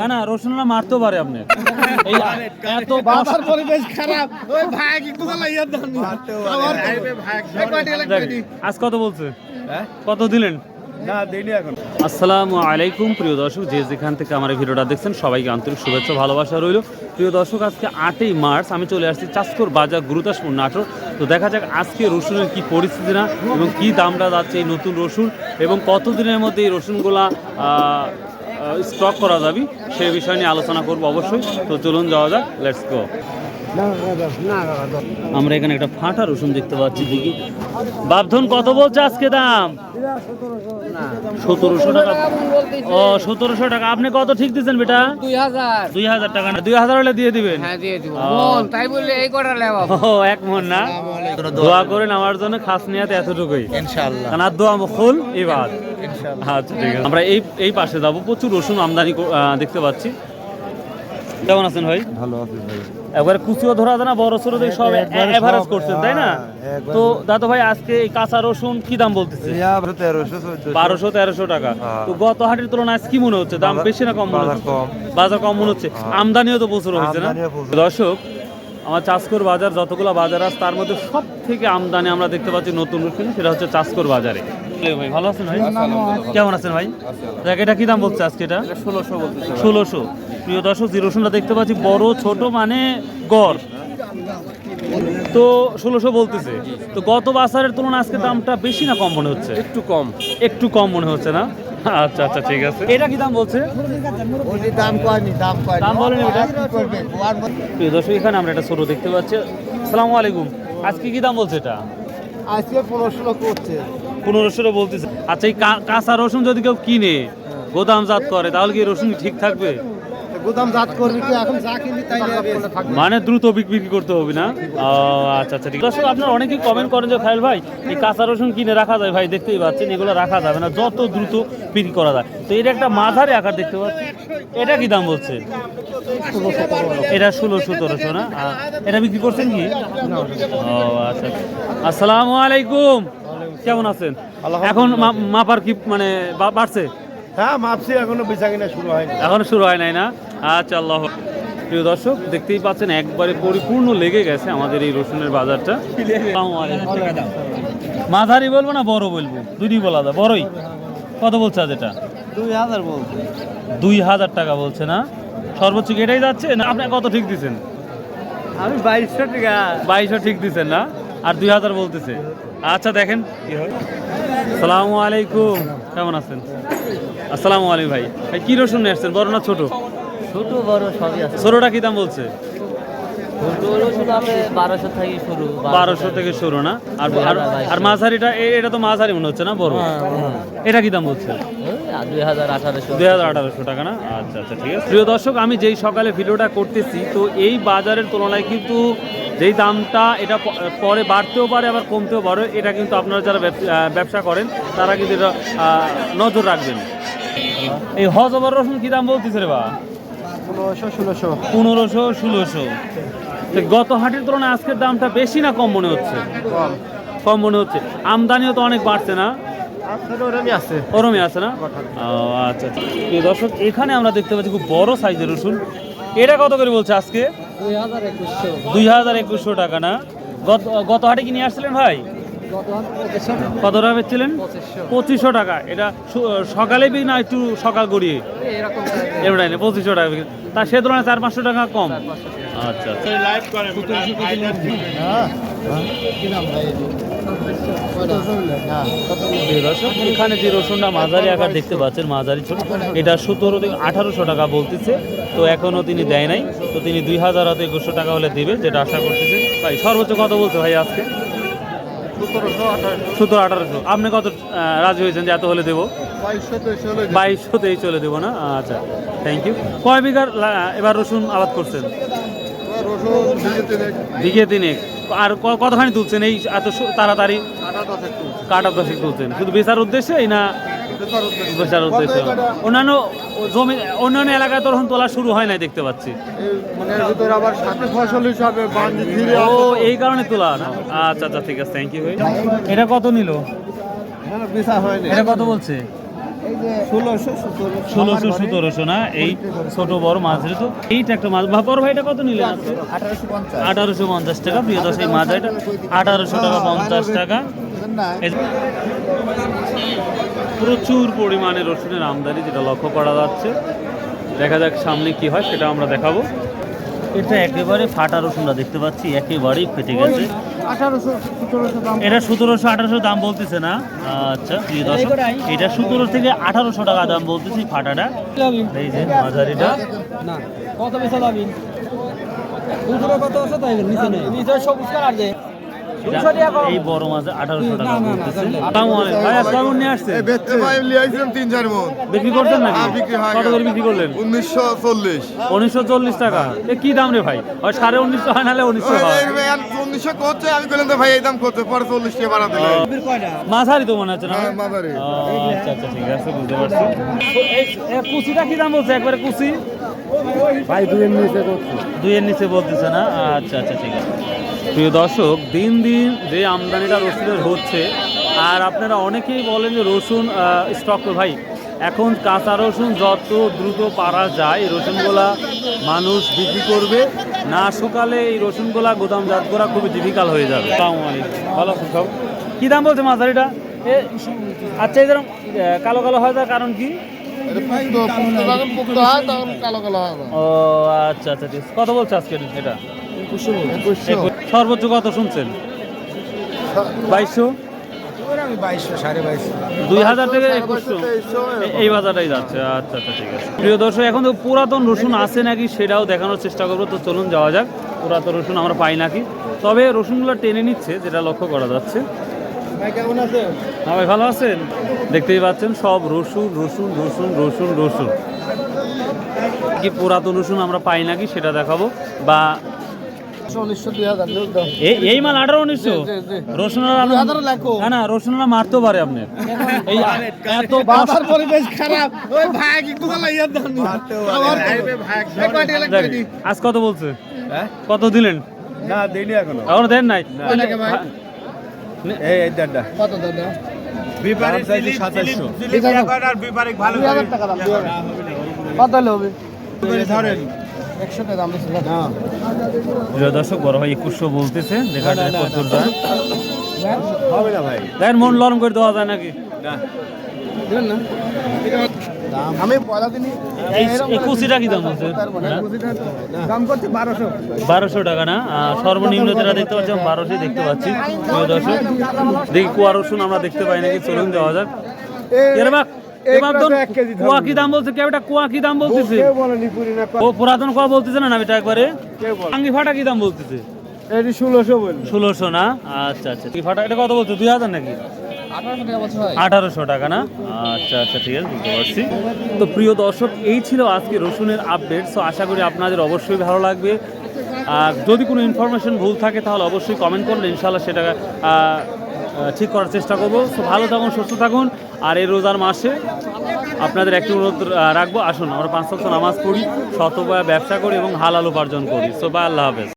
না না রসুনলা মারতেও পারে আপনি। এই এত বাবার পরিবেশ খারাপ। ওই ভাই একটু গলা ইয়ার দাও আজ কত বলছে? কত দিলেন? আসসালামু আলাইকুম প্রিয় দর্শক যে যেখান থেকে আমার এই ভিডিওটা দেখছেন সবাইকে আন্তরিক শুভেচ্ছা ভালোবাসা রইল। প্রিয় দর্শক আজকে আটই মার্চ আমি চলে আসছি চাষকর বাজার গুরুদাসপুর নাটোর। তো দেখা যাক আজকে রসুনের কি পরিস্থিতি না এবং কি দামটা যাচ্ছে এই নতুন রসুন এবং কতদিনের মধ্যে এই রসুনগুলা স্টক করা যাবে সেই বিষয় নিয়ে আলোচনা করব অবশ্যই। তো চলুন যাওয়া যাক লেটস গো আমরা এখানে একটা ফাটা রসুন দেখতে পাচ্ছি দেখি। বাপধন কত বলছে আজকে দাম? সতেরোশো টাকা। ও সতেরোশো টাকা। আপনি কত ঠিক দিচ্ছেন বেটা? দুই হাজার। দুই হাজার টাকা না দুই হাজার হলে দিয়ে দিবেন? হ্যাঁ দিয়ে দিব। ও। তাই বললে এই কটা ও এক মন না। দোয়া করেন আমার জন্য খাস নিয়াতে এতটুকুই। কারণ আর দোয়া ফুল এবার আচ্ছা ঠিক আছে। আমরা এই এই পাশে যাব। প্রচুর রসুন আমদানি দেখতে পাচ্ছি। কেমন আছেন ভাই? ভালো আছি ভাই। একবারে কুচিও ধরা যায় না বড় দেখে সব এভারেজ করছেন তাই না? হ্যাঁ, তো দাদু ভাই আজকে এই কাঁচা রসুন কি দাম বলতেছে? বারোশো তেরোশো টাকা। হ্যাঁ। তো গত হাটের তুলনায় আজ কি মনে হচ্ছে? দাম বেশি না কম মনে বাজার হচ্ছে? কম। বাজার কম মনে হচ্ছে। হ্যাঁ। আমদানিও তো প্রচুর হয়েছে না? দর্শক আমার চাষকর বাজার যতগুলো বাজার আছে তার মধ্যে সব থেকে আমদানি আমরা দেখতে পাচ্ছি নতুন রসুন সেটা হচ্ছে চাষকর বাজারে। ভাই ভালো আছেন ভাই? কেমন আছেন ভাই? দেখ এটা কি দাম বলছে আজকে এটা? ষোলোশো বলতেছে ষোলোশো। প্রিয় দর্শক যে রসুনটা দেখতে পাচ্ছি বড় ছোট মানে গড়। তো ষোলোশো বলতেছে। তো গত বাজারের তুলনায় আজকে দামটা বেশি না কম মনে হচ্ছে? একটু কম। একটু কম মনে হচ্ছে না? আচ্ছা আচ্ছা ঠিক আছে। এটা কি দাম বলছে? দাম কয়নি দাম কয়নি। দাম বলেনি ওটা? প্রিয় দর্শক এখানে আমরা একটা ছোট দেখতে পাচ্ছি। আসসালামু আলাইকুম। আজকে কি দাম বলছে এটা? আজকে পনেরোশো করছে। পনেরোশো বলতেছে। আচ্ছা এই কাঁচা রসুন যদি কেউ কিনে গোদামজাত করে তাহলে কি রসুন ঠিক থাকবে? গোদাম জাত করবি কি এখন যা কিনবি তাই মানে দ্রুত বিক্রি করতে হবে না? আচ্ছা আচ্ছা ঠিক আছে। দর্শক আপনারা অনেকেই কমেন্ট করেন যে খায়ল ভাই এই কাঁচা রসুন কিনে রাখা যায়? ভাই দেখতেই পাচ্ছেন এগুলো রাখা যাবে না যত দ্রুত বিক্রি করা যায়। তো এটা একটা মাঝারি আকার দেখতে পাচ্ছি। এটা কি দাম বলছে? এটা ষোলো সতেরোশো না? এটা বিক্রি করছেন কি? ও আচ্ছা। আসসালামু আলাইকুম। কেমন আছেন? এখন মাপার কি মানে বাড়ছে? হ্যাঁ মাপছি এখনও বেচা কিনা শুরু হয়নি এখনও শুরু হয় নাই না? আচ্ছা আল্লাহ। প্রিয় দর্শক দেখতেই পাচ্ছেন একবারে পরিপূর্ণ লেগে গেছে আমাদের এই রসুনের বাজারটা। মাঝারি বলব না বড় বলব? দুটি বলা যায়। বড়ই? কত বলছে আজ এটা? দুই হাজার বলছে। দুই হাজার টাকা বলছে না? সর্বোচ্চ কি এটাই যাচ্ছে? না আপনি কত ঠিক দিচ্ছেন আমি বাইশশো টাকা। বাইশও ঠিক দিচ্ছেন না? আর দুই হাজার বলতেছে। আচ্ছা দেখেন কি হয়। সালামু আলাইকুম। কেমন আছেন? আসসালামু আলাইকুম ভাই। ভাই কি রসুন নিয়ে আসছেন বড় না ছোট? ছোট বড় সবই আছে। ছোটটা কি দাম বলছে? বারোশো থেকে শুরু না? আর আর- আর মাঝারিটা এটা তো মাঝারি মনে হচ্ছে না বড়? এটা কি দাম বলছে? দুই হাজার আঠারোশো। টাকা না? আচ্ছা আচ্ছা ঠিক আছে। প্রিয় দর্শক আমি যেই সকালে ভিডিওটা করতেছি তো এই বাজারের তুলনায় কিন্তু যেই দামটা এটা পরে বাড়তেও পারে আবার কমতেও পারে এটা কিন্তু আপনারা যারা ব্যবসা করেন তারা কিন্তু এটা নজর রাখবেন। এই হজবর রসুন কি দাম বলতেছে রে বা? পনেরোশো ষোলোশো। পনেরোশো ষোলোশো। গত হাটের তুলনায় আজকের দামটা বেশি না কম মনে হচ্ছে? কম। কম মনে হচ্ছে। আমদানিও তো অনেক বাড়ছে না? ওরমে আছে। না? ও আচ্ছা আচ্ছা। দর্শক এখানে আমরা দেখতে পাচ্ছি খুব বড় সাইজের রসুন। এটা কত করে বলছে আজকে? দুই হাজার একুশশো। টাকা না? গত গত হাটে কি নিয়ে আসছিলেন ভাই? কত টাকা বেচছিলেন? পঁচিশশো। টাকা। এটা সকালে বি না একটু সকাল গড়িয়ে? এমনি না পঁচিশশো টাকা বিক্রি। তা সে তুলনায় চার পাঁচশো টাকা কম। আচ্ছা আচ্ছা। এখানে যে রসুনটা মাঝারি আকার দেখতে পাচ্ছেন মাঝারি ছোট এটা সতেরো থেকে আঠারোশো টাকা বলতেছে। তো এখনও তিনি দেয় নাই। তো তিনি দুই হাজার হাতে একুশশো টাকা হলে দিবে যেটা আশা করতেছে ভাই সর্বোচ্চ কত বলছে ভাই আজকে? সতেরো আঠারোশো। আপনি কত রাজি হয়েছেন যে এত হলে দেবো? বাইশশো হলে চলে দেবো না? আচ্ছা থ্যাংক ইউ কয় বিঘার এবার রসুন আবাদ করছেন? বিঘে তিনে আর ক- কতখানি তুলছেন এই এত তাড়াতাড়ি? একটু কাটা দশেক তুলছেন। শুধু বেচার উদ্দেশ্যে না বেচার উদ্দেশ্যে। অন্যান্য জমি অন্যান্য এলাকায় তো এখন তোলা শুরু হয় নাই দেখতে পাচ্ছি। এই মানে এর ভিতরে আবার সাথে ফসল হিসাবে বান্ধি ধীরে ও এই কারণে তোলা না? আচ্ছা আচ্ছা ঠিক আছে থ্যাংক ইউ ভাই। এটা কত নিল? এটা কত বলছে? ষোলোশো সতেরো ষোলোশো সতেরোশো না এই ছোট বড় মাঝারি তো এইটা একটা মাছ। ভাপর ভাইটা কত নিলেন? আঠারোশো পঞ্চাশ। টাকা প্রিয় দশ এই মাঝারিটা আঠারোশো টাকা পঞ্চাশ টাকা। প্রচুর পরিমাণে রসুনের আমদানি যেটা লক্ষ্য করা যাচ্ছে। দেখা যাক সামনে কি হয় সেটা আমরা দেখাবো। এটা একেবারে ফাটা রসুনটা দেখতে পাচ্ছি একেবারেই ফেটে গেছে। আঠারোশো এটা সতেরোশো আঠারোশো দাম বলতেছে না? আচ্ছা প্রিয় দর্শক এটা সতেরো থেকে আঠারোশো টাকা দাম বলতেছি ফাটাটা। এই যে মাঝারিটা। না কত বেশি দাবি? কত আছে তাই নিচে নিচে সবুজ কালার এই বড় মাঝে আঠারোশো টাকা বলতেছে। ভাই কেমন নিয়ে আসছে ভাই তিন চার মন। বিক্রি করছেন নাকি? হ্যাঁ, বিক্রি হয়। কত করে বিক্রি করলেন? উনিশশো চল্লিশ। উনিশশো চল্লিশ টাকা। এ কি দাম রে ভাই? হয় সাড়ে উনিশশো হয় নাহলে উনিশশো উনিশশো করছে আমি বললাম তো ভাই এই দাম করছে পরে চল্লিশ টাকা বাড়া মাঝারি তো মনে হচ্ছে না? হ্যাঁ, মাঝারি। আচ্ছা আচ্ছা ঠিক আছে বুঝতে পারছি। তো এই এ, কুচিটা কি দাম বলছে একবারে কুচি? ভাই দুই নিচে করছি দুইয়ের নিচে বলতেছে না? আচ্ছা আচ্ছা ঠিক আছে। প্রিয় দর্শক দিন দিন যে আমদানিটা রসুনের হচ্ছে আর আপনারা অনেকেই বলেন যে রসুন স্টক ভাই এখন কাঁচা রসুন যত দ্রুত পারা যায় এই রসুনগুলা মানুষ বিক্রি করবে। না শুকালে এই রসুনগোলা রসুনগুলা গোদামজাত করা খুবই ডিফিকাল্ট হয়ে যাবে। ভালো আছেন সব? কী দাম বলছে মাঝারিটা? এ আচ্ছা এই কালো কালো হয় তার কারণ কি? ও আচ্ছা আচ্ছা। কত বলছে আজকে এটা? সর্বোচ্চ কত শুনছেন? বাইশশো? এই বাজারটাই যাচ্ছে। আচ্ছা আচ্ছা ঠিক আছে। প্রিয় দর্শক এখন তো পুরাতন রসুন আছে নাকি সেটাও দেখানোর চেষ্টা করব। তো চলুন যাওয়া যাক। পুরাতন রসুন আমরা পাই নাকি। তবে রসুনগুলো টেনে নিচ্ছে যেটা লক্ষ্য করা যাচ্ছে। ভাই হ্যাঁ ভাই ভালো আছেন? দেখতেই পাচ্ছেন সব রসুন রসুন রসুন রসুন রসুন। কি পুরাতন রসুন আমরা পাই নাকি সেটা দেখাবো। বা এই এই মাল আঠারো উনিশশো? রসুন হাজারও না না রসুনরা মারতে পারে আপনার এই এত বাজার পরিবেশ খারাপ। ওই ভাই একটু লাইয়া দান আমার ভাই কয়টা লাগবে দেখ, আজ কত বলছে? কত দিলেন? না দেইনি এখনও। এখনও দেন নাই? এই দাদা কত দাদা সাতাশশো হাজার। কত হবে? ধরেন একশো টাকা দাম দিচ্ছিল প্রিয় দর্শক বড় ভাই একুশশো বলতেছে দেখা যায় কত যায়? হবে না ভাই। দেখেন মন লরম করে দেওয়া যায় নাকি? দিবেন না। আমি পয়লা দিনই এই এই কি দাম বলছে? দাম করছে বারোশো। বারোশো টাকা না? আহ, সর্বনিম্ন যেটা দেখতে পাচ্ছি আমি বারোশোই দেখতে পাচ্ছি। দর্শক দেখি কুয়া রসুন আমরা দেখতে পাই নাকি চলুন দেওয়া যাক। এর কুয়া কি দাম বলছে কেউ কুয়া কি দাম বলতেছে? ও পুরাতন কুয়া বলতেছে না এটা একবারে? আঙ্গি ফাটা কি দাম বলতেছে? এটি ষোলোশো ষোলোশো না? আচ্ছা আচ্ছা। কি ফাটা এটা কত বলছে? দুই হাজার নাকি? আঠারোশো টাকা না? আচ্ছা আচ্ছা ঠিক আছে বুঝতে পারছি। তো প্রিয় দর্শক এই ছিল আজকে রসুনের আপডেট সো আশা করি আপনাদের অবশ্যই ভালো লাগবে। আর যদি কোনো ইনফরমেশন ভুল থাকে তাহলে অবশ্যই কমেন্ট করলে ইনশাল্লাহ সেটা ঠিক করার চেষ্টা করব। সো ভালো থাকুন, সুস্থ থাকুন। আর এই রোজার মাসে আপনাদের একটি অনুরোধ রাখব। আসুন, আমরা পাঁচ সপ্তাহ নামাজ পড়ি শতবা ব্যবসা করি এবং হালাল উপার্জন করি। সো বা আল্লাহ হাফেজ।